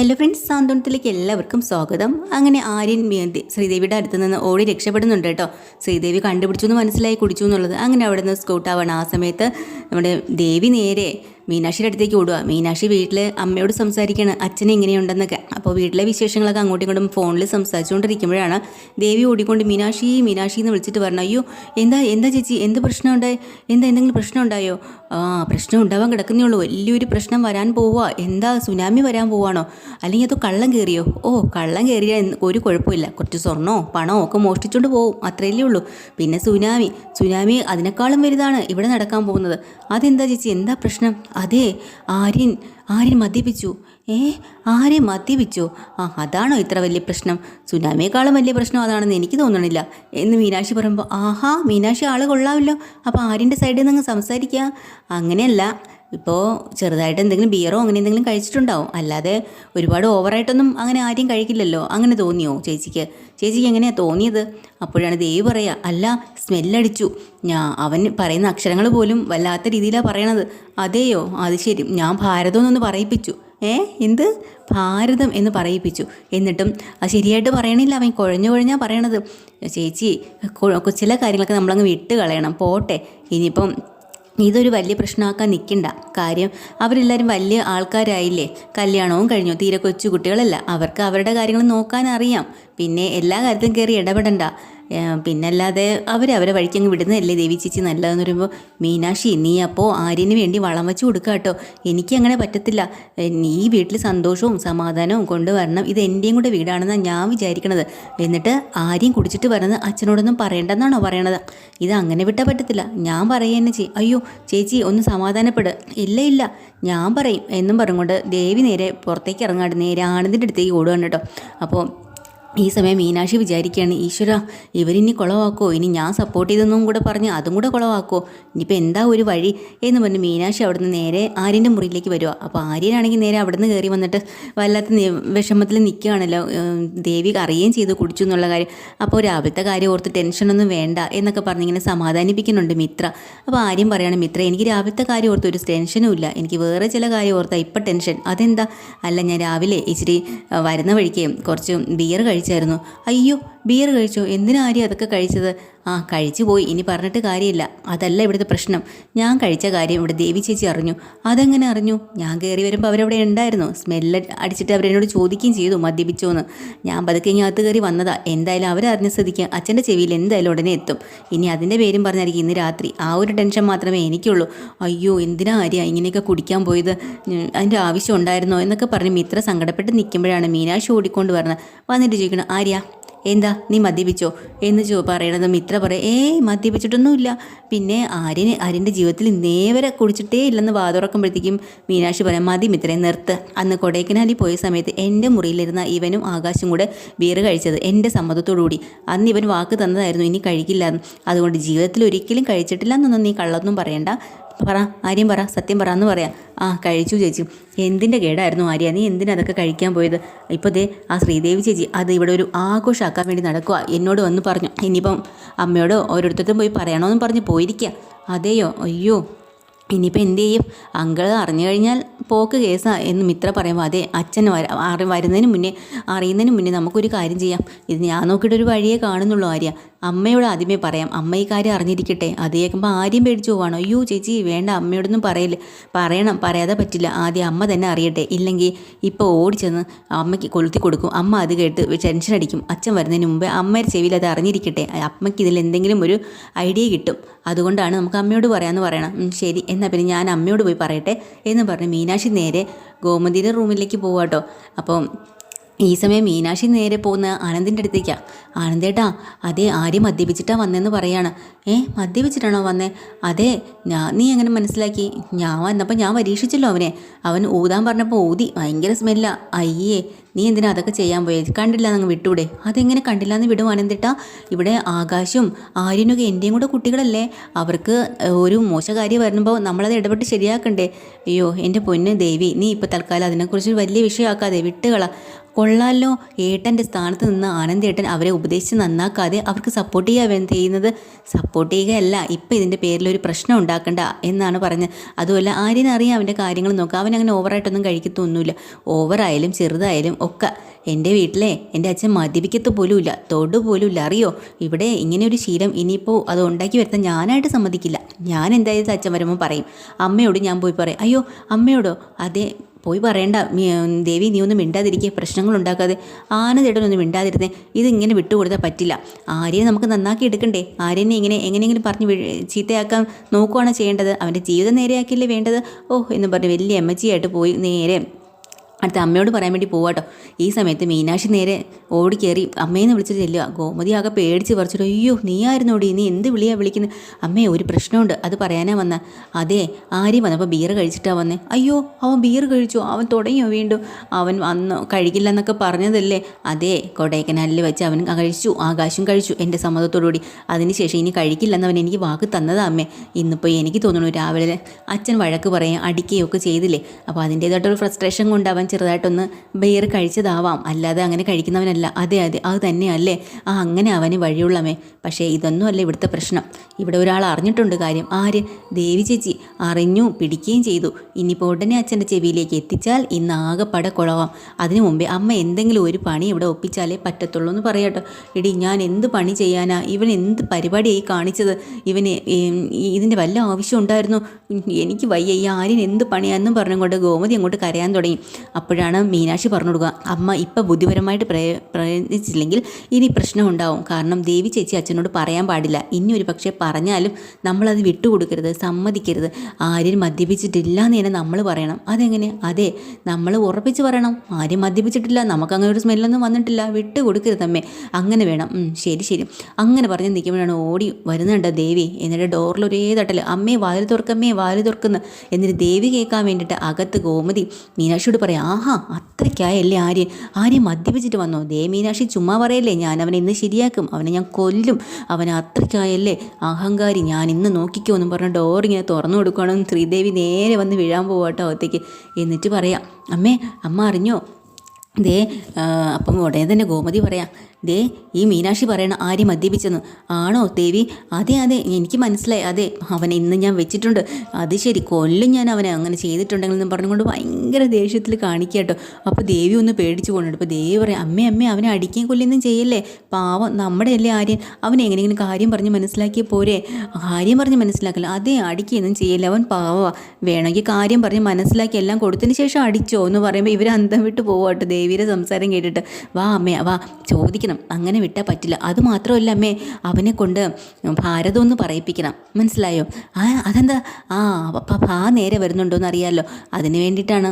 Hello friends സാന്ത്വനത്തിലേക്ക് എല്ലാവർക്കും സ്വാഗതം. അങ്ങനെ ആര്യൻ മിയന്തി ശ്രീദേവിയുടെ അടുത്ത് നിന്ന് ഓടി രക്ഷപ്പെടുന്നുണ്ട് കേട്ടോ. ശ്രീദേവി കണ്ടുപിടിച്ചു എന്ന് മനസ്സിലായി കുടിച്ചു എന്നുള്ളത്. അങ്ങനെ അവിടെ നിന്ന് സ്കൗട്ടാവാണ് ആ സമയത്ത് നമ്മുടെ ദേവി നേരെ മീനാക്ഷിയുടെ അടുത്തേക്ക് ഓടുക മീനാക്ഷി വീട്ടിൽ അമ്മയോട് സംസാരിക്കുകയാണ് അച്ഛൻ എങ്ങനെയുണ്ടെന്നൊക്കെ. അപ്പോൾ വീട്ടിലെ വിശേഷങ്ങളൊക്കെ അങ്ങോട്ടും ഇങ്ങോട്ടും ഫോണിൽ സംസാരിച്ചുകൊണ്ടിരിക്കുമ്പോഴാണ് ദേവി ഓടിക്കൊണ്ട് മീനാക്ഷി മീനാക്ഷി എന്ന് വിളിച്ചിട്ട് പറഞ്ഞു അയ്യോ എന്താ എന്താ ചേച്ചി എന്ത് പ്രശ്നം എന്താ എന്തെങ്കിലും പ്രശ്നം ഉണ്ടായോ? ആ പ്രശ്നം ഉണ്ടാവാൻ കിടക്കുന്നേ ഉള്ളൂ. വലിയൊരു പ്രശ്നം വരാൻ പോവുക എന്താ സുനാമി വരാൻ പോവാണോ അല്ലെങ്കിൽ അത് കള്ളം കയറിയോ? ഓ കള്ളം കയറിയ ഒരു കുഴപ്പമില്ല. കുറച്ച് സ്വർണോ പണമോ ഒക്കെ മോഷ്ടിച്ചുകൊണ്ട് പോവും. അത്രയല്ലേ ഉള്ളൂ. പിന്നെ സുനാമി സുനാമി അതിനേക്കാളും വലുതാണ് ഇവിടെ നടക്കാൻ പോകുന്നത്. അതെന്താ ചേച്ചി? എന്താ പ്രശ്നം? അതെ ആര്യൻ ആര്യൻ മദ്യപിച്ചു. ഏ ആരെ മദ്യപിച്ചു? ആ അതാണോ ഇത്ര വലിയ പ്രശ്നം? സുനാമിയേക്കാളും വലിയ പ്രശ്നം അതാണെന്ന് എനിക്ക് തോന്നണില്ല. എന്ന് മീനാക്ഷി പറയുമ്പോൾ ആഹാ മീനാക്ഷി ആൾ കൊള്ളാമല്ലോ. അപ്പോൾ ആര്യന്റെ സൈഡിൽ നിന്ന് സംസാരിക്കുക അങ്ങനെയല്ല. ഇപ്പോൾ ചെറുതായിട്ട് എന്തെങ്കിലും ബിയറോ അങ്ങനെ എന്തെങ്കിലും കഴിച്ചിട്ടുണ്ടാവും. അല്ലാതെ ഒരുപാട് ഓവറായിട്ടൊന്നും അങ്ങനെ ആരും കഴിക്കില്ലല്ലോ. അങ്ങനെ തോന്നിയോ ചേച്ചിക്ക്? ചേച്ചിക്ക് എങ്ങനെയാണ് തോന്നിയത്? അപ്പോഴാണ് ദേവി പറയുക അല്ല സ്മെല്ലടിച്ചു ഞാൻ അവൻ പറയുന്ന അക്ഷരങ്ങൾ പോലും വല്ലാത്ത രീതിയിലാണ് പറയണത്. അതെയോ? അത് ശരി. ഞാൻ ഭാരതം എന്നൊന്ന് പറയിപ്പിച്ചു. ഏ? എന്ത്? ഭാരതം എന്ന് പറയിപ്പിച്ചു. എന്നിട്ടും അത് ശരിയായിട്ട് പറയണില്ല. അവൻ കുഴഞ്ഞു കുഴഞ്ഞാ പറയണത്. ചേച്ചി ചില കാര്യങ്ങളൊക്കെ നമ്മളങ്ങ് വിട്ട് കളയണം. പോട്ടെ. ഇനിയിപ്പം ഇതൊരു വലിയ പ്രശ്നമാക്കാൻ നിൽക്കണ്ട. കാര്യം അവരെല്ലാവരും വലിയ ആൾക്കാരായില്ലേ? കല്യാണവും കഴിഞ്ഞു. തീരെ കൊച്ചു കുട്ടികളല്ല അവർക്ക് അവരുടെ കാര്യങ്ങൾ നോക്കാൻ അറിയാം. പിന്നെ എല്ലാ കാര്യത്തിലും കയറി ഇടപെടണ്ട. പിന്നല്ലാതെ അവരവരെ വഴിക്കങ്ങ് വിടുന്നതല്ലേ ദേവി ചേച്ചി നല്ലതെന്ന് പറയുമ്പോൾ മീനാക്ഷി നീ അപ്പോൾ ആര്യന് വേണ്ടി വളം വെച്ച് കൊടുക്കുക കേട്ടോ. എനിക്ക് അങ്ങനെ പറ്റത്തില്ല. നീ വീട്ടിൽ സന്തോഷവും സമാധാനവും കൊണ്ടുവരണം. ഇത് എന്റെയും കൂടെ വീടാണെന്നാണ് ഞാൻ വിചാരിക്കണത്. എന്നിട്ട് ആര്യം കുടിച്ചിട്ട് വരുന്നത് അച്ഛനോടൊന്നും പറയണ്ടെന്നാണോ പറയണത്? ഇത് അങ്ങനെ വിട്ടാൽ പറ്റത്തില്ല. ഞാൻ പറയുക ചെയ്യും. അയ്യോ ചേച്ചി ഒന്ന് സമാധാനപ്പെട്. ഇല്ല ഇല്ല. ഞാൻ പറയും. എന്നും പറഞ്ഞുകൊണ്ട് ദേവി നേരെ പുറത്തേക്ക് ഇറങ്ങാണ്ട് നേരെ ആനന്ദിന്റെ അടുത്തേക്ക് ഓടുകയാണ് കേട്ടോ. അപ്പോൾ ഈ സമയം മീനാക്ഷി വിചാരിക്കുകയാണ് ഈശ്വര ഇവരിനി കുളവാക്കോ ഇനി ഞാൻ സപ്പോർട്ട് ചെയ്തെന്നും കൂടെ പറഞ്ഞ് അതും കൂടെ കുളവാക്കോ ഇനിയിപ്പോൾ എന്താ ഒരു വഴി? എന്ന് പറഞ്ഞ് മീനാക്ഷി അവിടുന്ന് നേരെ ആര്യന്റെ മുറിയിലേക്ക് വരിക അപ്പോൾ ആര്യനാണെങ്കിൽ നേരെ അവിടുന്ന് കയറി വന്നിട്ട് വല്ലാത്ത വിഷമത്തിൽ നിൽക്കുകയാണല്ലോ ദേവി അറിയുകയും ചെയ്തു കുടിച്ചു എന്നുള്ള കാര്യം. അപ്പോൾ രാവിലത്തെ കാര്യം ഓർത്ത് ടെൻഷനൊന്നും വേണ്ട എന്നൊക്കെ പറഞ്ഞിങ്ങനെ സമാധാനിപ്പിക്കുന്നുണ്ട് മിത്ര. അപ്പോൾ ആര്യം പറയാണ് മിത്ര എനിക്ക് രാവിലത്തെ കാര്യം ഓർത്ത് ഒരു ടെൻഷനും ഇല്ല. എനിക്ക് വേറെ ചില കാര്യം ഓർത്താൽ ഇപ്പം ടെൻഷൻ അതെന്താ? അല്ല ഞാൻ രാവിലെ ഇച്ചിരി വരുന്ന വഴിക്ക് കുറച്ച് ബിയർ കഴിച്ചായിരുന്നു. അയ്യോ ബിയർ കഴിച്ചോ? എന്തിനാ ആര്യ അതൊക്കെ കഴിച്ചത്? ആ കഴിച്ചു പോയി. ഇനി പറഞ്ഞിട്ട് കാര്യമില്ല. അതല്ല ഇവിടുത്തെ പ്രശ്നം. ഞാൻ കഴിച്ച കാര്യം ഇവിടെ ദേവി ചേച്ചി അറിഞ്ഞു. അതെങ്ങനെ അറിഞ്ഞു? ഞാൻ കയറി വരുമ്പോൾ അവരവിടെ ഉണ്ടായിരുന്നു. സ്മെല്ല് അടിച്ചിട്ട് അവരെന്നോട് ചോദിക്കുകയും ചെയ്തു മദ്യപിച്ചോ എന്ന് ഞാൻ പതുക്കെ ഇനി അകത്ത് കയറി വന്നതാ. എന്തായാലും അവരറിഞ്ഞ സ്ഥിതിക്ക് അച്ഛന്റെ ചെവിയിൽ എന്തായാലും ഉടനെ എത്തും. ഇനി അതിന്റെ പേരും പറഞ്ഞായിരിക്കും ഇന്ന് രാത്രി. ആ ഒരു ടെൻഷൻ മാത്രമേ എനിക്കുള്ളൂ. അയ്യോ എന്തിനാ ആര്യ ഇങ്ങനെയൊക്കെ കുടിക്കാൻ പോയത്? അതിന്റെ ആവശ്യം ഉണ്ടായിരുന്നോ? എന്നൊക്കെ പറഞ്ഞ് മിത്ര സങ്കടപ്പെട്ട് നിൽക്കുമ്പോഴാണ് മീനാക്ഷി ഓടിക്കൊണ്ട് വരുന്നത് വന്നിട്ട് ചോദിക്കണം ആര്യ? എന്താ നീ മദ്യപിച്ചോ? എന്ന് ചോ പറയണത് മിത്ര പറയും ഏയ് മദ്യപിച്ചിട്ടൊന്നുമില്ല. പിന്നെ ആര്യന് ആര്യന്റെ ജീവിതത്തിൽ ഇന്നേ വരെ കുടിച്ചിട്ടേ ഇല്ലെന്ന് വാതുറക്കുമ്പോഴത്തേക്കും മീനാക്ഷി പറയാം മതി മിത്രേ നിർത്ത്. അന്ന് കൊടൈക്കനാലിൽ പോയ സമയത്ത് എന്റെ മുറിയിലിരുന്ന ഇവനും ആകാശും കൂടെ ബീറ് കഴിച്ചത് എന്റെ സമ്മതത്തോടു കൂടി അന്ന് ഇവൻ വാക്ക് തന്നതായിരുന്നു ഇനി കഴിക്കില്ല അതുകൊണ്ട് ജീവിതത്തിൽ ഒരിക്കലും കഴിച്ചിട്ടില്ല എന്നൊന്നും നീ കള്ളൊന്നും പറയണ്ട. പറ ആര്യം പറ സത്യം പറ എന്ന് പറയാം. ആ കഴിച്ചു ചേച്ചി. എന്തിന്റെ കേടായിരുന്നു ആര്യ? നീ എന്തിനാ അതൊക്കെ കഴിക്കാൻ പോയത്? ഇപ്പോൾ ദേ ആ ശ്രീദേവി ചേച്ചി അത് ഇവിടെ ഒരു ആഘോഷമാക്കാൻ വേണ്ടി നടക്കുക എന്നോട് വന്ന് പറഞ്ഞു ഇനിയിപ്പം അമ്മയോടോ ഓരോരുത്തർക്കും പോയി പറയണമെന്ന് പറഞ്ഞ് പോയിരിക്കുക അതെയോ? അയ്യോ. ഇനിയിപ്പോൾ എന്ത് ചെയ്യും? അങ്കിൾ അറിഞ്ഞു കഴിഞ്ഞാൽ പോക്ക് കേസാ എന്ന് മിത്ര പറയുമ്പോൾ അതെ അച്ഛൻ വര വരുന്നതിന് മുന്നേ അറിയുന്നതിന് മുന്നേ നമുക്കൊരു കാര്യം ചെയ്യാം. ഇത് ഞാൻ നോക്കിയിട്ട് ഒരു വഴിയേ കാണുന്നുള്ളൂ ആര്യ. അമ്മയോട് ആദ്യമേ പറയാം അമ്മ ഈ കാര്യം അറിഞ്ഞിരിക്കട്ടെ. അത് കേൾക്കുമ്പോൾ ആര്യം പേടിച്ചു പോവാണോ? അയ്യോ ചേച്ചി വേണ്ട അമ്മയോടൊന്നും പറയില്ല പറയണം പറയാതെ പറ്റില്ല. ആദ്യം അമ്മ തന്നെ അറിയട്ടെ. ഇല്ലെങ്കിൽ ഇപ്പോൾ ഓടിച്ചെന്ന് അമ്മയ്ക്ക് കൊളുത്തി കൊടുക്കും. അമ്മ അത് കേട്ട് ടെൻഷൻ അടിക്കും. അച്ഛൻ വരുന്നതിന് മുമ്പേ അമ്മയുടെ ചെവിയിൽ അത് അറിഞ്ഞിരിക്കട്ടെ. അമ്മയ്ക്ക് ഇതിൽ എന്തെങ്കിലും ഒരു ഐഡിയ കിട്ടും. അതുകൊണ്ടാണ് നമുക്ക് അമ്മയോട് പറയാമെന്ന് പറയണം. ശരി. എന്നാൽ പിന്നെ ഞാൻ അമ്മയോട് പോയി പറയട്ടെ എന്ന് പറഞ്ഞ് മീനാക്ഷി നേരെ ഗോമതിയുടെ റൂമിലേക്ക് പോവാട്ടോ. അപ്പം ഈ സമയം മീനാക്ഷി നേരെ പോകുന്ന ആനന്ദിന്റെ അടുത്തേക്കാണ് ആനന്ദേട്ടാ അതേ ആര്യം മദ്യപിച്ചിട്ടാ വന്നതെന്ന് പറയാണ്. ഏ മദ്യപിച്ചിട്ടാണോ വന്നേ? അതെ ഞാൻ നീ എങ്ങനെ മനസ്സിലാക്കി? ഞാൻ വന്നപ്പോൾ ഞാൻ പരീക്ഷിച്ചല്ലോ അവനെ. അവൻ ഊതാൻ പറഞ്ഞപ്പോൾ ഊതി. ഭയങ്കര സ്മെല്ല അയ്യേ നീ എന്തിനാ അതൊക്കെ ചെയ്യാൻ പോയത് കണ്ടില്ല അങ്ങ് വിട്ടൂടെ? അതെങ്ങനെ കണ്ടില്ല എന്ന് വിടും ആനന്ദേട്ടാ. ഇവിടെ ആകാശും ആര്യനൊക്കെ എന്റെയും കൂടെ കുട്ടികളല്ലേ. അവർക്ക് ഒരു മോശകാര്യം വരുമ്പോൾ നമ്മളത് ഇടപെട്ട് ശരിയാക്കണ്ടേ? അയ്യോ എന്റെ പൊന്ന് ദേവി നീ ഇപ്പോൾ തൽക്കാലം അതിനെക്കുറിച്ച് വലിയ വിഷയമാക്കാതെ വിട്ടുകള. കൊള്ളാലോ. ഏട്ടന്റെ സ്ഥാനത്ത് നിന്ന് ആനന്ദേട്ടൻ അവരെ ഉപദേശിച്ച് നന്നാക്കാതെ അവർക്ക് സപ്പോർട്ട് ചെയ്യുക ചെയ്യുന്നത്? സപ്പോർട്ട് ചെയ്യുകയല്ല. ഇപ്പം ഇതിന്റെ ഒരു പ്രശ്നം ഉണ്ടാക്കണ്ട എന്നാണ് പറഞ്ഞത് അതുമല്ല ആര്യനറിയാം അവന്റെ കാര്യങ്ങൾ നോക്കുക അവൻ അങ്ങനെ ഓവറായിട്ടൊന്നും കഴിക്കത്തൊന്നുമില്ല. ഓവറായാലും ചെറുതായാലും ഒക്കെ. എന്റെ വീട്ടിലെ എന്റെ അച്ഛൻ മദ്യപിക്കത്ത് പോലുമില്ല. തൊടു പോലുമില്ല. അറിയോ? ഇവിടെ ഇങ്ങനെ ഒരു ശീലം ഇനിയിപ്പോൾ അത് ഉണ്ടാക്കി വരുത്താൻ ഞാനായിട്ട് സമ്മതിക്കില്ല. ഞാൻ എന്തായാലും അച്ഛൻ വരുമ്പോൾ പറയും. അമ്മയോട് ഞാൻ പോയി പറയും. അയ്യോ അമ്മയോടോ? അതെ പോയി പറയണ്ട. ദേവി നീ ഒന്നും മിണ്ടാതിരിക്കുക പ്രശ്നങ്ങൾ ഉണ്ടാക്കാതെ. ആനന്ദേട്ടനൊന്നും മിണ്ടാതിരുന്നേ. ഇതിങ്ങനെ വിട്ടുകൊടുത്താൽ പറ്റില്ല. ആര്യനെ നമുക്ക് നന്നാക്കി എടുക്കണ്ടേ? ആര്യനെ ഇങ്ങനെ എങ്ങനെയെങ്കിലും പറഞ്ഞ് ചീത്തയാക്കാൻ നോക്കുകയാണ് ചെയ്യേണ്ടത്? അവന്റെ ജീവിതം നേരെയാക്കിയല്ലേ വേണ്ടത്? ഓ എന്ന് പറഞ്ഞ് വലിയ എമ്മച്ചിയായിട്ട് പോയി നേരെ അടുത്ത അമ്മയോട് പറയാൻ വേണ്ടി പോവാട്ടോ ഈ സമയത്ത് മീനാക്ഷി നേരെ ഓടി കയറി അമ്മയെന്ന് വിളിച്ചിട്ട് ചെല്ലുക ഗോമതി ആകെ പേടിച്ച് പറിച്ചിട്ട് അയ്യോ നീ ആയിരുന്നോടി? നീ എന്ത് വിളിയാ വിളിക്കുന്നത് അമ്മേ ഒരു പ്രശ്നമുണ്ട്. അത് പറയാനാ വന്ന. അതെ ആര്യം വന്നപ്പോൾ ബീർ കഴിച്ചിട്ടാ വന്നേ? അയ്യോ അവൻ ബീർ കഴിച്ചു. അവൻ തുടങ്ങിയോ വീണ്ടും? അവൻ അന്ന് കഴിക്കില്ല എന്നൊക്കെ പറഞ്ഞതല്ലേ. അതെ കൊടൈക്കനാലിൽ വെച്ച് അവൻ കഴിച്ചു. ആകാശം കഴിച്ചു എന്റെ സമ്മതത്തോടുകൂടി. അതിനുശേഷം ഇനി കഴിക്കില്ലെന്ന് അവൻ എനിക്ക് വാക്ക് തന്നതാ അമ്മേ. ഇന്നിപ്പോൾ എനിക്ക് തോന്നുന്നു രാവിലെ അച്ഛൻ വഴക്ക് പറയാൻ അടിക്കുകയൊക്കെ ചെയ്തില്ലേ. അപ്പോൾ അതിന്റേതായിട്ടൊരു ഫ്രസ്ട്രേഷൻ കൊണ്ട് അവൻ ചെറുതായിട്ടൊന്ന് ബെയർ കഴിച്ചതാവാം. അല്ലാതെ അങ്ങനെ കഴിക്കുന്നവനല്ല. അതെ അതെ അത് തന്നെയല്ലേ? ആ അങ്ങനെ അവന് വഴിയുള്ളമേ. പക്ഷേ ഇതൊന്നുമല്ല ഇവിടുത്തെ പ്രശ്നം. ഇവിടെ ഒരാൾ അറിഞ്ഞിട്ടുണ്ട് കാര്യം. ആര്? ദേവി ചേച്ചി. അറിഞ്ഞു പിടിക്കുകയും ചെയ്തു. ഇനിയിപ്പോൾ ഉടനെ അച്ഛന്റെ ചെവിയിലേക്ക് എത്തിച്ചാൽ ഇന്ന് ആകെപ്പടെ കുളവാം. അതിനു മുമ്പേ അമ്മ എന്തെങ്കിലും ഒരു പണി ഇവിടെ ഒപ്പിച്ചാലേ പറ്റത്തുള്ളൂ എന്ന് പറയട്ടോ എടി ഞാൻ എന്ത് പണി ചെയ്യാനാ? ഇവൻ എന്ത് പരിപാടിയായി കാണിച്ചത്? ഇവന് ഇതിന്റെ വല്ല ആവശ്യം ഉണ്ടായിരുന്നു? എനിക്ക് വയ്യ. ഈ ആര്യൻ എന്ത് പണിയാന്നും പറഞ്ഞുകൊണ്ട് ഗോമതി അങ്ങോട്ട് കരയാൻ തുടങ്ങി. അപ്പോഴാണ് മീനാക്ഷി പറഞ്ഞു കൊടുക്കുക അമ്മ ഇപ്പം ബുദ്ധിപരമായിട്ട് പ്രയ പ്രയത്നിച്ചില്ലെങ്കിൽ ഇനി പ്രശ്നം ഉണ്ടാവും കാരണം ദേവി ചേച്ചി അച്ഛനോട് പറയാൻ പാടില്ല. ഇനി ഒരു പക്ഷേ പറഞ്ഞാലും നമ്മളത് വിട്ടുകൊടുക്കരുത് സമ്മതിക്കരുത്. ആര്യൻ മദ്യപിച്ചിട്ടില്ല എന്ന് തന്നെ നമ്മൾ പറയണം. അതെങ്ങനെ? അതെ നമ്മൾ ഉറപ്പിച്ച് പറയണം. ആരും മദ്യപിച്ചിട്ടില്ല നമുക്ക് അങ്ങനെ ഒരു സ്മെല്ലൊന്നും വന്നിട്ടില്ല. വിട്ട് കൊടുക്കരുത് അമ്മേ. അങ്ങനെ വേണം. ശരി ശരി. അങ്ങനെ പറഞ്ഞ് നിൽക്കുമ്പോഴാണ് ഓടി വരുന്നുണ്ട് ദേവി? എന്നിട്ട് ഡോറിൽ ഒരേ തട്ടൽ അമ്മേ വാതിൽ തുറക്കമ്മേ വാതിൽ തുറക്കുന്നു എന്നിട്ട് ദേവി കേൾക്കാൻ വേണ്ടിയിട്ട് അകത്ത് ഗോമതി മീനാക്ഷിയോട് പറയാം ആഹാ അത്രയ്ക്കായല്ലേ ആര്യൻ ആര്യൻ മദ്യപിച്ചിട്ട് വന്നോ? ദേ മീനാക്ഷി ചുമ്മാ പറയല്ലേ ഞാൻ അവനെ ഇന്ന് ശരിയാക്കും അവനെ ഞാൻ കൊല്ലും. അവൻ അത്രയ്ക്കായല്ലേ അഹങ്കാരി ഞാൻ ഇന്ന് നോക്കിക്കോ എന്നും പറഞ്ഞ ഡോർ ഇങ്ങനെ തുറന്നു കൊടുക്കുകയാണെന്ന് ശ്രീദേവി നേരെ വന്ന് വീഴാൻ പോവാട്ടോ അകത്തേക്ക്. എന്നിട്ട് പറയാം അമ്മേ അമ്മ അറിഞ്ഞോ? ദേ അപ്പം ഉടനെ തന്നെ ഗോമതി പറയാം ദേ ഈ മീനാക്ഷി പറയണ ആര്യ മദ്യപിച്ചെന്ന്. ആണോ ദേവി? അതെ അതെ എനിക്ക് മനസ്സിലായി. അതെ അവനെ ഇന്ന് ഞാൻ വെച്ചിട്ടുണ്ട്. അത് ശരി കൊല്ലും ഞാൻ അവനെ. അങ്ങനെ ചെയ്തിട്ടുണ്ടെങ്കിൽ എന്ന് പറഞ്ഞുകൊണ്ട് ഭയങ്കര ദേഷ്യത്തിൽ കാണിക്കുക കേട്ടോ. അപ്പോൾ ദേവി ഒന്ന് പേടിച്ചു കൊണ്ടുണ്ട് അപ്പോൾ ദേവി പറയാം അമ്മേ അമ്മേ അവനെ അടിക്കുകയും കൊല്ലുന്നും ചെയ്യല്ലേ? പാവം നമ്മുടെ അല്ലേ ആര്യൻ അവൻ എങ്ങനെയെങ്കിലും കാര്യം പറഞ്ഞ് മനസ്സിലാക്കിയ പോരെ? കാര്യം പറഞ്ഞ് മനസ്സിലാക്കില്ല. അതേ അടിക്കുകയൊന്നും ചെയ്യില്ല. അവൻ പാവാ വേണമെങ്കിൽ കാര്യം പറഞ്ഞ് മനസ്സിലാക്കി എല്ലാം കൊടുത്തതിന് ശേഷം അടിച്ചോ എന്ന് പറയുമ്പോൾ ഇവർ അന്തം വിട്ട് പോവാട്ടോ ദേവിയുടെ സംസാരം കേട്ടിട്ട്. വാ അമ്മേ വാ. ചോദിക്കണം. അങ്ങനെ വിട്ടാൽ പറ്റില്ല. അത് മാത്രമല്ല അമ്മേ അവനെ കൊണ്ട് ഭാരതമൊന്ന് പറയിപ്പിക്കണം. മനസ്സിലായോ? ആ അതെന്താ? ആ അപ്പം ആ നേരെ വരുന്നുണ്ടോ എന്ന് അറിയാമല്ലോ അതിന് വേണ്ടിയിട്ടാണ്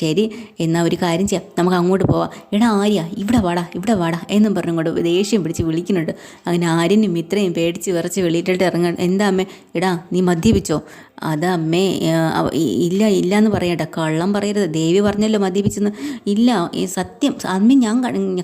ശരി എന്നാൽ ഒരു കാര്യം ചെയ്യാം. നമുക്ക് അങ്ങോട്ട് പോവാം. എടാ ആര്യ ഇവിടെ വാടാ ഇവിടെ വാടാ എന്നും പറഞ്ഞുകൊണ്ട് ദേഷ്യം പിടിച്ച് വിളിക്കുന്നുണ്ട്. അങ്ങനെ ആര്യനും ഇത്രയും പേടിച്ച് വിറച്ച് വെളിയിട്ടിട്ട് ഇറങ്ങണം എന്താ അമ്മേ? എടാ നീ മദ്യപിച്ചോ? അത് അമ്മേ ഇല്ല ഇല്ല എന്ന് പറയട്ടെ കള്ളം പറയരുത്. ദേവി പറഞ്ഞല്ലോ മദ്യപിച്ചെന്ന്. ഇല്ല ഈ സത്യം. അമ്മ ഞാൻ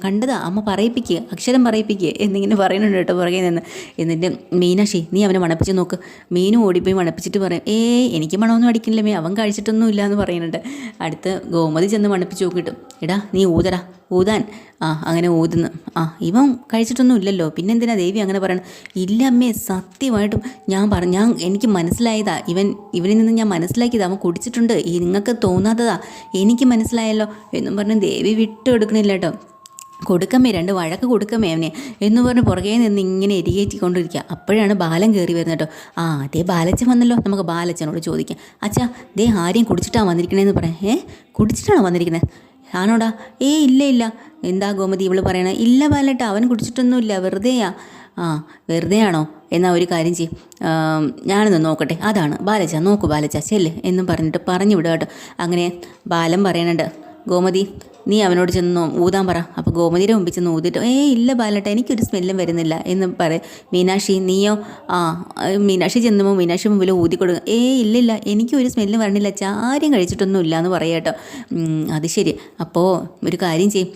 കണ്ടതാ. അമ്മ പറയിപ്പിക്കുക അക്ഷരം പറയിപ്പിക്കുക എന്നിങ്ങനെ പറയുന്നുണ്ട് കേട്ടോ പുറകെ നിന്ന്. എന്നിട്ട് മീനാക്ഷി നീ അവനെ മണപ്പിച്ച് നോക്ക്. മീനും ഓടിപ്പോയി മണപ്പിച്ചിട്ട് പറയും ഏയ് എനിക്ക് മണമൊന്നും അടിക്കില്ല മേ അവൻ കഴിച്ചിട്ടൊന്നും ഇല്ല എന്ന് പറയുന്നുണ്ട് അടുത്ത് ഗോമതി ചെന്ന് മണപ്പിച്ച് നോക്കിയിട്ടും. എടാ നീ ഊതടാ. ഊതാൻ. ആ അങ്ങനെ ഊതുന്നു. ആ ഇവൻ കഴിച്ചിട്ടൊന്നും ഇല്ലല്ലോ പിന്നെന്തിനാ ദേവി അങ്ങനെ പറയണം? ഇല്ല അമ്മേ സത്യമായിട്ടും ഞാൻ പറഞ്ഞു ഞാൻ എനിക്ക് മനസ്സിലായതാ. ഇവൻ ഇവനിൽ നിന്ന് ഞാൻ മനസ്സിലാക്കിയതാ. അവൻ കുടിച്ചിട്ടുണ്ട്. ഈ നിങ്ങൾക്ക് തോന്നാത്തതാ. എനിക്ക് മനസ്സിലായല്ലോ എന്നും പറഞ്ഞ് ദേവി വിട്ടു എടുക്കണില്ല കേട്ടോ. കൊടുക്കമ്മേ രണ്ട് വഴക്ക് കൊടുക്കമ്മേ അവനെ എന്ന് പറഞ്ഞ് പുറകെ നിന്ന് ഇങ്ങനെ എരികേറ്റിക്കൊണ്ടിരിക്കുക അപ്പോഴാണ് ബാലൻ കയറി വരുന്നത് കേട്ടോ. ആ അതേ ബാലച്ചൻ വന്നല്ലോ. നമുക്ക് ബാലച്ചനോട് ചോദിക്കാം. അച്ഛാ ദേ ആരെയും കുടിച്ചിട്ടാണ് വന്നിരിക്കണേന്ന് പറയാം ഏ? കുടിച്ചിട്ടാണോ വന്നിരിക്കുന്നത് ആണോടാ? ഏ ഇല്ല ഇല്ല. എന്താ ഗോമതി ഇവൾ പറയണേ? ഇല്ല ബാലേട്ടാ അവൻ കുടിച്ചിട്ടൊന്നുമില്ല. വെറുതെയാ. ആ വെറുതെയാണോ? എന്നാ ഒരു കാര്യം ചെയ്യും. ഞാനൊന്ന് നോക്കട്ടെ. അതാണ്. ബാലച്ച നോക്കൂ ബാലച്ച ചെല്ല്. എന്നും പറഞ്ഞിട്ട് പറഞ്ഞു വിടുക അങ്ങനെ ബാലം പറയണുണ്ട്. ഗോമതി നീ അവനോട് ചെന്ന് ഊതാൻ പറ. അപ്പോൾ ഗോമതിയുടെ മുമ്പിൽ ചെന്ന് ഊതിയിട്ട് ഏ ഇല്ല ബാലട്ട എനിക്കൊരു സ്മെല്ലും വരുന്നില്ല എന്ന് പറയും മീനാക്ഷി നീയോ? ആ മീനാക്ഷി ചെന്നുമ്പോൾ മീനാക്ഷി മുമ്പിൽ ഊതി കൊടുക്കുക ഏ ഇല്ലില്ല എനിക്കൊരു സ്മെല്ലും വരണില്ല ആരും കഴിച്ചിട്ടൊന്നും ഇല്ല എന്ന് പറയാം കേട്ടോ. ഉം, അത് ശരി. അപ്പോൾ ഒരു കാര്യം ചെയ്യും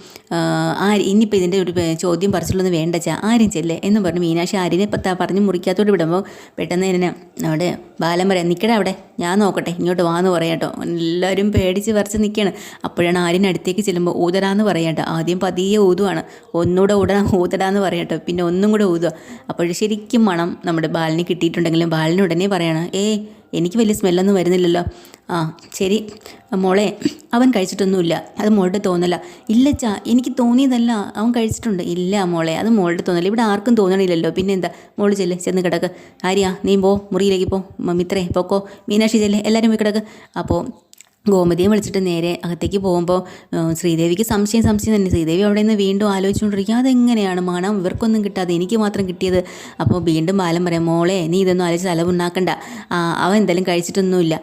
ആര് ഇനിയിപ്പോൾ ഇതിന്റെ ഒരു ചോദ്യം പറിച്ചിട്ടൊന്നും വേണ്ട ചാ ആരും ചെല്ലേ? എന്ന് പറഞ്ഞ് മീനാക്ഷി ആരിനെ പത്താ പറഞ്ഞ് മുറിക്കാത്തോട് വിടുമ്പോൾ പെട്ടെന്ന് തന്നെ അവിടെ ബാലൻ പറയാം നിൽക്കട അവിടെ ഞാൻ നോക്കട്ടെ ഇങ്ങോട്ട് വാന്ന് പറയാട്ടോ എല്ലാവരും പേടിച്ച് വരച്ച് നിൽക്കുകയാണ് അപ്പോഴാണ് ആര്യൻ അടുത്തേക്ക് ചെല്ലുമ്പോൾ ഊതടാന്ന് പറയാട്ടോ ആദ്യം പതിയെ ഊതുവാണ്. ഒന്നുകൂടെ ഊട ഊതടാന്ന് പറയാട്ടോ പിന്നെ ഒന്നും കൂടെ ഊതുക അപ്പോൾ ശരിക്കും മണം നമ്മുടെ ബാലിന് കിട്ടിയിട്ടുണ്ടെങ്കിലും ബാലിന് ഉടനെ പറയണം ഏയ് എനിക്ക് വലിയ സ്മെല്ലൊന്നും വരുന്നില്ലല്ലോ. ആ ശരി. മോളെ അവൻ കഴിച്ചിട്ടൊന്നുമില്ല. അത് മോളുടെ തോന്നല. ഇല്ല ചാ എനിക്ക് തോന്നിയതല്ല. അവൻ കഴിച്ചിട്ടുണ്ട്. ഇല്ല മോളെ അത് മോളുടെ തോന്നല ഇവിടെ ആർക്കും തോന്നണില്ലല്ലോ. പിന്നെ എന്താ മോൾ ചെല്ല് ചെന്ന് കിടക്ക്. ആര്യ നീ പോ മുറിയിലേക്ക് പോ. മിത്രേ പൊക്കോ. മീനാക്ഷി ചെല്ല് എല്ലാവരും പോയി കിടക്ക്. അപ്പോൾ ഗോമതിയെ വിളിച്ചിട്ട് നേരെ അകത്തേക്ക് പോകുമ്പോൾ ശ്രീദേവിക്ക് സംശയം സംശയം തന്നെ. ശ്രീദേവി അവിടെ നിന്ന് വീണ്ടും ആലോചിച്ചുകൊണ്ടിരിക്കുക അതെങ്ങനെയാണ്? മണം ഇവർക്കൊന്നും കിട്ടാതെ എനിക്ക് മാത്രം കിട്ടിയത്. അപ്പോൾ വീണ്ടും ബാലം പറയാം മോളെ നീ ഇതൊന്നും ആലോചിച്ച് അലവുണ്ടാക്കണ്ട. അവൻ എന്തായാലും കഴിച്ചിട്ടൊന്നുമില്ല.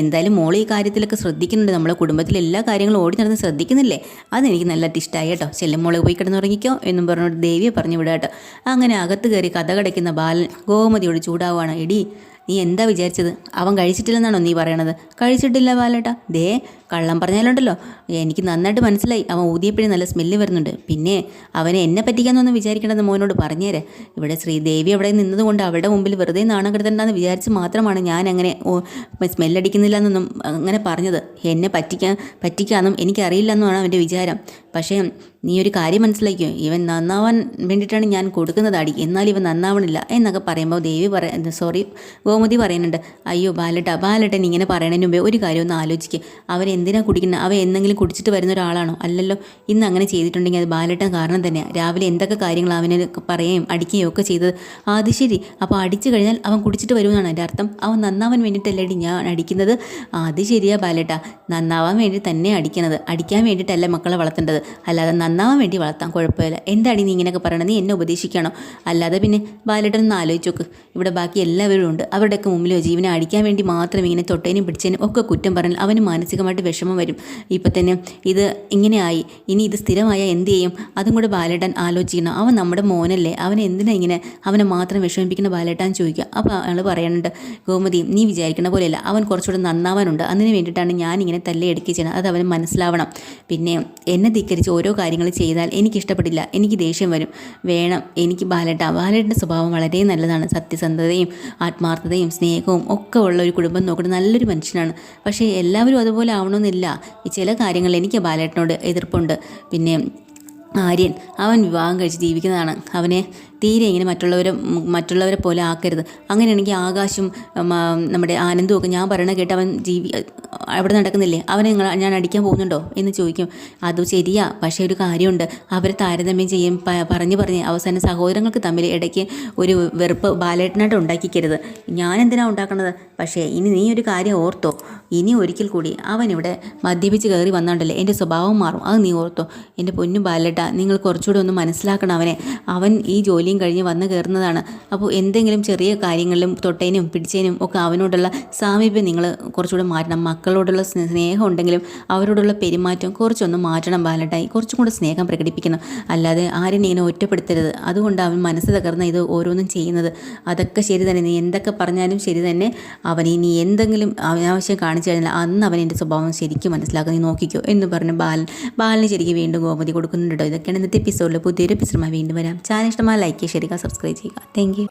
എന്തായാലും മോൾ ഈ കാര്യത്തിലൊക്കെ ശ്രദ്ധിക്കുന്നുണ്ട്. നമ്മളെ കുടുംബത്തിലെ എല്ലാ കാര്യങ്ങളും ഓടി നടന്ന് ശ്രദ്ധിക്കുന്നില്ലേ? അതെനിക്ക് നല്ല ഇഷ്ടമായി കേട്ടോ. ചെല്ലും മോളെ പോയി കിടന്നുറങ്ങിക്കോ എന്നും പറഞ്ഞുകൊണ്ട് ദേവിയെ പറഞ്ഞു വിടാം കേട്ടോ. അങ്ങനെ അകത്ത് കയറി കഥ കടയ്ക്കുന്ന ബാലൻ ഗോമതിയോട് ചൂടാവുകയാണ് ഇടി നീ എന്താ വിചാരിച്ചത്? അവൻ കഴിച്ചിട്ടില്ലെന്നാണോ നീ പറയണത്? കഴിച്ചിട്ടില്ല ബാലേട്ടാ. ദേ കള്ളം പറഞ്ഞാലുണ്ടല്ലോ. എനിക്ക് നന്നായിട്ട് മനസ്സിലായി. അവൻ ഊതിയപ്പോഴേ നല്ല സ്മെല്ല് വരുന്നുണ്ട്. പിന്നെ അവനെ എന്നെ പറ്റിക്കാന്നൊന്നും വിചാരിക്കണമെന്ന് മോനോട് പറഞ്ഞേരെ. ഇവിടെ ശ്രീദേവി അവിടെ നിന്നതുകൊണ്ട് അവളുടെ മുമ്പിൽ വെറുതെ നാണം കെടുത്തണ്ടെന്ന് വിചാരിച്ച് മാത്രമാണ് ഞാൻ അങ്ങനെ സ്മെല്ലടിക്കുന്നില്ല എന്നൊന്നും അങ്ങനെ പറഞ്ഞത്. എന്നെ പറ്റിക്കാൻ പറ്റിക്കാന്നും എനിക്കറിയില്ല എന്നുമാണ് അവന്റെ വിചാരം. പക്ഷേ നീ ഒരു കാര്യം മനസ്സിലാക്കിയോ ഇവൻ നന്നാവാൻ വേണ്ടിയിട്ടാണ് ഞാൻ കൊടുക്കുന്നത് അടി. എന്നാൽ ഇവൻ നന്നാവണില്ല എന്നൊക്കെ പറയുമ്പോൾ ദേവി പറ സോറി ഗോമതി പറയുന്നുണ്ട്. അയ്യോ ബാലട്ട ബാലട്ടൻ ഇങ്ങനെ പറയണതിന് മുമ്പേ ഒരു കാര്യം ഒന്ന് ആലോചിക്കുക അവൻ എന്തിനാണ് കുടിക്കുന്നത്? അവ എന്തെങ്കിലും കുടിച്ചിട്ട് വരുന്ന ഒരാളാണോ? അല്ലല്ലോ ഇന്ന് അങ്ങനെ ചെയ്തിട്ടുണ്ടെങ്കിൽ അത് ബാലട്ടൻ കാരണം തന്നെയാണ് രാവിലെ എന്തൊക്കെ കാര്യങ്ങൾ അവനെ പറയുകയും അടിക്കുകയും ഒക്കെ ചെയ്തത്. അത് ശരി. അപ്പോൾ അടിച്ചു കഴിഞ്ഞാൽ അവൻ കുടിച്ചിട്ട് വരുമെന്നാണ് എന്റെ അർത്ഥം. അവൻ നന്നാവാൻ വേണ്ടിയിട്ടല്ലേടി ഞാൻ അടിക്കുന്നത്? അത് ശരിയാ ബാലട്ട. നന്നാവാൻ വേണ്ടി തന്നെ അടിക്കണത്. അടിക്കാൻ വേണ്ടിയിട്ടല്ല മക്കളെ വളർത്തേണ്ടത്. അല്ലാതെ നന്നാവാൻ വേണ്ടി വളർത്താം കുഴപ്പമില്ല. എന്താണ് നീ ഇങ്ങനെയൊക്കെ പറയണത്? നീ എന്നെ ഉപദേശിക്കണോ? അല്ലാതെ പിന്നെ ബാലട്ടൻ ഒന്ന് ആലോചിച്ച് നോക്ക്. ഇവിടെ ബാക്കി എല്ലാവരും ഉണ്ട്. അവരുടെയൊക്കെ മുമ്പിലോ ജീവനെ അടിക്കാൻ വേണ്ടി മാത്രം ഇങ്ങനെ തൊട്ടേനും പിടിച്ചതിനും ഒക്കെ കുറ്റം പറഞ്ഞാൽ അവന് മാനസികമായിട്ട് വിഷമം വരും. ഇപ്പം തന്നെ ഇത് ഇങ്ങനെയായി. ഇനി ഇത് സ്ഥിരമായ എന്ത് ചെയ്യും? അതും കൂടെ ബാലേട്ടൻ ആലോചിക്കണം അവൻ നമ്മുടെ മോനല്ലേ. അവനെ എന്തിനാ ഇങ്ങനെ അവനെ മാത്രം വിഷമിപ്പിക്കുന്ന ബാലേട്ടൻ ചോദിക്കുക. അപ്പോൾ അയാൾ പറയുന്നുണ്ട് ഗോമതി നീ വിചാരിക്കുന്ന പോലെയല്ല. അവൻ കുറച്ചുകൂടെ നന്നാവാനുണ്ട്. അതിന് വേണ്ടിയിട്ടാണ് ഞാൻ ഇങ്ങനെ തല്ലയെടുക്കി ചെയ്യുന്നത്. അത് അവന് മനസ്സിലാവണം. പിന്നെ എന്നെ ധിക്കരിച്ച് ഓരോ കാര്യങ്ങൾ ചെയ്താൽ എനിക്കിഷ്ടപ്പെടില്ല എനിക്ക് ദേഷ്യം വരും. വേണം എനിക്ക് ബാലേട്ട. ബാലേട്ടന്റെ സ്വഭാവം വളരെ നല്ലതാണ്. സത്യസന്ധതയും ആത്മാർത്ഥതയും സ്നേഹവും ഒക്കെ ഉള്ള ഒരു കുടുംബം നോക്കുന്ന നല്ലൊരു മനുഷ്യനാണ്. പക്ഷേ എല്ലാവരും അതുപോലെ ആവണമെന്നില്ല ഈ ചില കാര്യങ്ങൾ എനിക്ക് ബാലേട്ടനോട് എതിർപ്പുണ്ട്. പിന്നെ ആര്യൻ അവൻ വിവാഹം കഴിച്ച് ജീവിക്കുന്നതാണ്. അവനെ തീരെ ഇങ്ങനെ മറ്റുള്ളവരെ മറ്റുള്ളവരെ പോലെ ആക്കരുത്. അങ്ങനെയാണെങ്കിൽ ആകാശും നമ്മുടെ ആനന്ദവും ഒക്കെ ഞാൻ പറയണ കേട്ട് അവൻ ജീവി അവിടെ നടക്കുന്നില്ലേ? അവനെ നിങ്ങൾ ഞാൻ അടിക്കാൻ പോകുന്നുണ്ടോ? എന്ന് ചോദിക്കും. അത് ശരിയാ പക്ഷേ ഒരു കാര്യമുണ്ട്. അവരെ താരതമ്യം ചെയ്യും പറഞ്ഞു പറഞ്ഞ്. അവസാനം സഹോദരങ്ങൾക്ക് തമ്മിൽ ഇടയ്ക്ക് ഒരു വെറുപ്പ് ബാലേട്ടനായിട്ട് ഉണ്ടാക്കിക്കരുത്. ഞാൻ എന്തിനാണ് ഉണ്ടാക്കണത്? പക്ഷേ ഇനി നീ ഒരു കാര്യം ഓർത്തോ. ഇനി ഒരിക്കൽ കൂടി അവൻ ഇവിടെ മദ്യപിച്ച് കയറി വന്നാണ്ടല്ലേ? എന്റെ സ്വഭാവം മാറും. അത് നീ ഓർത്തോ. എന്റെ പൊന്നു ബാലേട്ട നിങ്ങൾ കുറച്ചുകൂടെ ഒന്ന് മനസ്സിലാക്കണം അവനെ. അവൻ ഈ ജോലിയും കഴിഞ്ഞ് വന്നു കയറുന്നതാണ്. അപ്പോൾ എന്തെങ്കിലും ചെറിയ കാര്യങ്ങളിലും തൊട്ടേനും പിടിച്ചേനും ഒക്കെ അവനോടുള്ള സാമീപ്യം നിങ്ങൾ കുറച്ചുകൂടെ മാറ്റണം. മക്കളോടുള്ള സ്നേഹം ഉണ്ടെങ്കിലും അവരോടുള്ള പെരുമാറ്റം കുറച്ചൊന്ന് മാറ്റണം ബാലട്ടായി. കുറച്ചും കൂടെ സ്നേഹം പ്രകടിപ്പിക്കണം. അല്ലാതെ ആരും ഇങ്ങനെ ഒറ്റപ്പെടുത്തരുത്. അതുകൊണ്ട് അവൻ മനസ്സ് തകർന്ന ഇത് ഓരോന്നും ചെയ്യുന്നത്. അതൊക്കെ ശരി തന്നെ. നീ എന്തൊക്കെ പറഞ്ഞാലും ശരി തന്നെ അവൻ ഇനി എന്തെങ്കിലും അനാവശ്യം കാണിച്ചു കഴിഞ്ഞാൽ അന്ന് അവൻ എന്റെ സ്വഭാവം ശരിക്കും മനസ്സിലാക്കാൻ നീ നോക്കിക്കോ എന്ന് പറഞ്ഞ് ബാലൻ. ബാലന് ശരിക്കും വീണ്ടും ഗോപതി കൊടുക്കുന്നുണ്ടോ ഇതൊക്കെയാണ് ഇന്നത്തെ എപ്പിസോഡിൽ പുതിയൊരു എപ്പിസോഡുമായി വീണ്ടും വരാം. ചാനൽ ഇഷ്ടമായ ലൈക്ക് लाइक का सब्सक्राइब कीजिएगा। Thank you